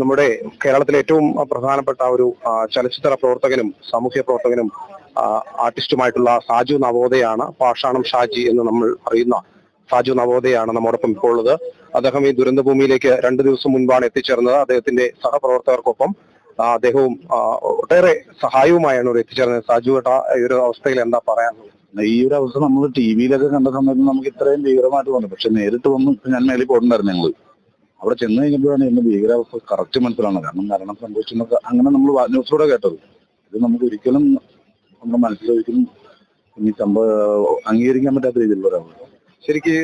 നമ്മുടെ കേരളത്തിലെ ഏറ്റവും പ്രധാനപ്പെട്ട ഒരു ചലച്ചിത്ര പ്രവർത്തകനും സാമൂഹ്യ പ്രവർത്തകനും ആർട്ടിസ്റ്റുമായിട്ടുള്ള സാജു നവോദയാണ് പാഷാണം ഷാജി എന്ന് നമ്മൾ അറിയുന്ന സാജു നവോദയാണ് നമ്മോടൊപ്പം ഇപ്പോൾ ഉള്ളത് അദ്ദേഹം ഈ ദുരന്തഭൂമിയിലേക്ക് രണ്ടു ദിവസം മുൻപാണ് എത്തിച്ചേർന്നത്. അദ്ദേഹത്തിന്റെ സഹപ്രവർത്തകർക്കൊപ്പം അദ്ദേഹവും ഒട്ടേറെ സഹായവുമായാണ് ഇവിടെ എത്തിച്ചേർന്നത്. സാജു ഏട്ടാ ഈ ഒരു അവസ്ഥയിൽ എന്താ പറയാനുള്ളത് ഈ ഒരു അവസ്ഥ നമ്മൾ ടി വിയിലൊക്കെ കണ്ട സമയത്ത് നമുക്ക് ഇത്രയും ഭീകരമായിട്ട് തോന്നി പക്ഷെ നേരിട്ട് വന്ന് ഞാൻ മേലിൽ പോയിട്ടുണ്ടായിരുന്നു ഞങ്ങൾ. അവിടെ ചെന്ന് കഴിഞ്ഞപ്പോഴാണ് ഇന്ന് ഭീകരാവസ്ഥ കറക്റ്റ് മനസ്സിലാണ് കാരണം മരണം സംഭവിച്ചെന്നൊക്കെ അങ്ങനെ നമ്മൾ ന്യൂസിലൂടെ കേട്ടത്. ഇത് നമുക്ക് ഒരിക്കലും നമ്മുടെ മനസ്സിൽ ഒരിക്കലും ഈ സംഭവം അംഗീകരിക്കാൻ പറ്റാത്ത രീതിയിലുള്ള ശരിക്ക്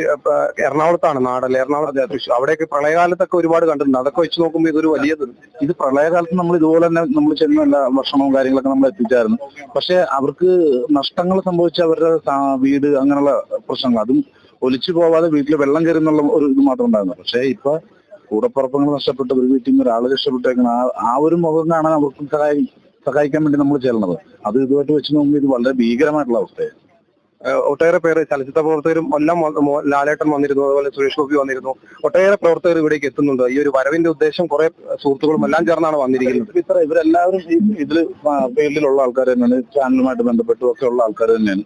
എറണാകുളത്താണ് നാടല്ലേ? എറണാകുളത്ത് അവിടെയൊക്കെ പ്രളയകാലത്തൊക്കെ ഒരുപാട് കണ്ടിട്ടുണ്ട്. അതൊക്കെ വെച്ച് നോക്കുമ്പോൾ ഇതൊരു വലിയ. ഇത് പ്രളയകാലത്ത് നമ്മൾ ഇതുപോലെ തന്നെ നമ്മൾ ചെന്ന എല്ലാ ഭക്ഷണവും കാര്യങ്ങളൊക്കെ നമ്മൾ എത്തിച്ചായിരുന്നു. പക്ഷെ അവർക്ക് നഷ്ടങ്ങൾ സംഭവിച്ച അവരുടെ വീട് അങ്ങനെയുള്ള പ്രശ്നങ്ങൾ. അതും ഒലിച്ചു പോവാതെ വീട്ടിൽ വെള്ളം കയറുന്നുള്ള ഒരു ഇത് മാത്രം ഉണ്ടായിരുന്നു പക്ഷെ ഇപ്പൊ കൂടപ്പുറപ്പങ്ങൾ നഷ്ടപ്പെട്ട് ഒരു വീട്ടിൽ നിന്ന് ഒരാൾ രക്ഷപ്പെട്ടേക്കണം. ആ ആ ഒരു മുഖം കാണാൻ അവർക്ക് സഹായി സഹായിക്കാൻ വേണ്ടി നമ്മൾ ചെല്ലണത്. അത് ഇതുമായിട്ട് വെച്ച് നോക്കുമ്പോൾ ഇത് വളരെ ഭീകരമായിട്ടുള്ള അവസ്ഥയാണ്. ഒട്ടേറെ പേര് ചലച്ചിത്ര പ്രവർത്തകരും എല്ലാം ലാലേട്ടൻ വന്നിരുന്നു അതുപോലെ സുരേഷ് ഗോപി വന്നിരുന്നു. ഒട്ടേറെ പ്രവർത്തകർ ഇവിടേക്ക് എത്തുന്നുണ്ട്. ഈ ഒരു വരവിന്റെ ഉദ്ദേശം കുറെ സുഹൃത്തുക്കളും എല്ലാം ചേർന്നാണ് വന്നിരിക്കുന്നത്. ഇത്ര ഇവരെല്ലാവരും ഈ ഇതിൽ ഫീൽഡിലുള്ള ആൾക്കാർ തന്നെയാണ് ചാനലുമായിട്ട് ബന്ധപ്പെട്ടും ഒക്കെ ഉള്ള ആൾക്കാർ തന്നെയാണ്.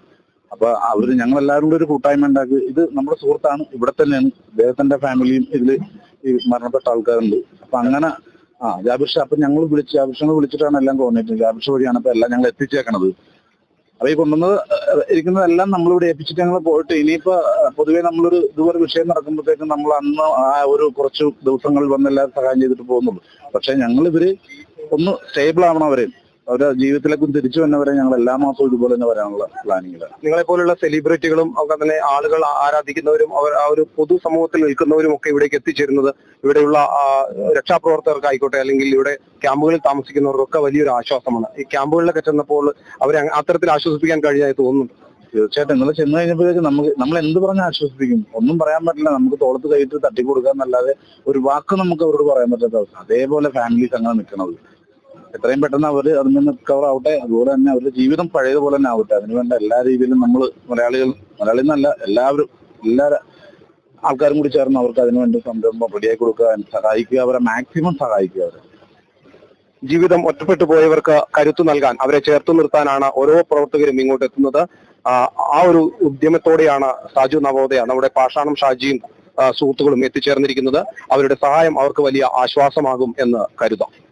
അപ്പൊ അവർ ഞങ്ങൾ എല്ലാവരും കൂടെ ഒരു കൂട്ടായ്മ ഉണ്ടാക്കി. ഇത് നമ്മുടെ സുഹൃത്താണ് ഇവിടെ തന്നെയാണ്. അദ്ദേഹത്തിന്റെ ഫാമിലിയും ഇതിൽ ഈ മരണപ്പെട്ട ആൾക്കാരുണ്ട്. അപ്പൊ അങ്ങനെ ആ ജാബിഷ അപ്പൊ ഞങ്ങൾ വിളിച്ച് ജാബിർ വിളിച്ചിട്ടാണ് എല്ലാം കോർഡിനേറ്റ് ജാബിഷ വഴിയാണ് ഇപ്പൊ എല്ലാം ഞങ്ങൾ എത്തിച്ചേക്കണത്. അപ്പൊ ഈ കൊണ്ടുവന്നത് ഇരിക്കുന്നതെല്ലാം നമ്മളിവിടെ ഏൽപ്പിച്ചിട്ട് ഞങ്ങൾ പോയിട്ട് ഇനിയിപ്പോ പൊതുവേ നമ്മളൊരു ഇതുപോലെ വിഷയം നടക്കുമ്പോഴത്തേക്കും നമ്മൾ അന്ന് ആ ഒരു കുറച്ച് ദിവസങ്ങളിൽ വന്നെല്ലാം സഹായം ചെയ്തിട്ട് പോകുന്നുള്ളൂ. പക്ഷെ ഞങ്ങൾ ഇവർ ഒന്ന് സ്റ്റേബിൾ ആവണം അവർ. അവരുടെ ജീവിതത്തിലേക്കും തിരിച്ചു വന്നവരെ ഞങ്ങൾ എല്ലാ മാസവും ഇതുപോലെ തന്നെ വരാനുള്ള പ്ലാനിങ്ങിൽ നിങ്ങളെ പോലുള്ള സെലിബ്രിറ്റികളും ഒക്കെ തന്നെ ആളുകൾ ആരാധിക്കുന്നവരും അവർ ആ ഒരു പൊതു സമൂഹത്തിൽ നിൽക്കുന്നവരും ഒക്കെ ഇവിടേക്ക് എത്തിച്ചേരുന്നത് ഇവിടെയുള്ള രക്ഷാപ്രവർത്തകർക്ക് രക്ഷാപ്രവർത്തകർക്കായിക്കോട്ടെ അല്ലെങ്കിൽ ഇവിടെ ക്യാമ്പുകളിൽ താമസിക്കുന്നവർക്കൊക്കെ വലിയൊരു ആശ്വാസമാണ്. ഈ ക്യാമ്പുകളിലൊക്കെ ചെന്നപ്പോൾ അവരെ അത്തരത്തിൽ ആശ്വസിപ്പിക്കാൻ കഴിഞ്ഞായി തോന്നുന്നുണ്ട്. തീർച്ചയായിട്ടും. നിങ്ങൾ ചെന്ന് കഴിഞ്ഞപ്പോഴേക്കും നമുക്ക് നമ്മൾ എന്ത് പറഞ്ഞ് ആശ്വസിപ്പിക്കും? ഒന്നും പറയാൻ പറ്റില്ല. നമുക്ക് തോളത്ത് കൈയിട്ട് തട്ടി കൊടുക്കാന്നല്ലാതെ ഒരു വാക്ക് നമുക്ക് അവരോട് പറയാൻ പറ്റാത്ത അവസ്ഥ. അതേപോലെ ഫാമിലീസ് അങ്ങനെ നിൽക്കണത്. എത്രയും പെട്ടെന്ന് അവർ അതിൽ നിന്ന് റിക്കവർ ആവട്ടെ. അതുപോലെ തന്നെ അവരുടെ ജീവിതം പഴയതുപോലെ തന്നെ ആവട്ടെ. അതിനുവേണ്ട എല്ലാ രീതിയിലും നമ്മൾ മലയാളികൾ മലയാളി എന്നല്ല എല്ലാവരും എല്ലാ ആൾക്കാരും കൂടി ചേർന്ന് അവർക്ക് അതിനുവേണ്ടി സംരംഭം റെഡിയാക്കി കൊടുക്കുക സഹായിക്കുക അവരെ മാക്സിമം സഹായിക്കുക അവരെ. ജീവിതം ഒറ്റപ്പെട്ടു പോയവർക്ക് കരുത്തു നൽകാൻ അവരെ ചേർത്ത് നിർത്താനാണ് ഓരോ പ്രവർത്തകരും ഇങ്ങോട്ട് എത്തുന്നത്. ആ, ഒരു ഉദ്യമത്തോടെയാണ് സാജു നവോദയ നമ്മുടെ പാഷാണം ഷാജിയും സുഹൃത്തുക്കളും എത്തിച്ചേർന്നിരിക്കുന്നത്. അവരുടെ സഹായം അവർക്ക് വലിയ ആശ്വാസമാകും എന്ന് കരുതാം.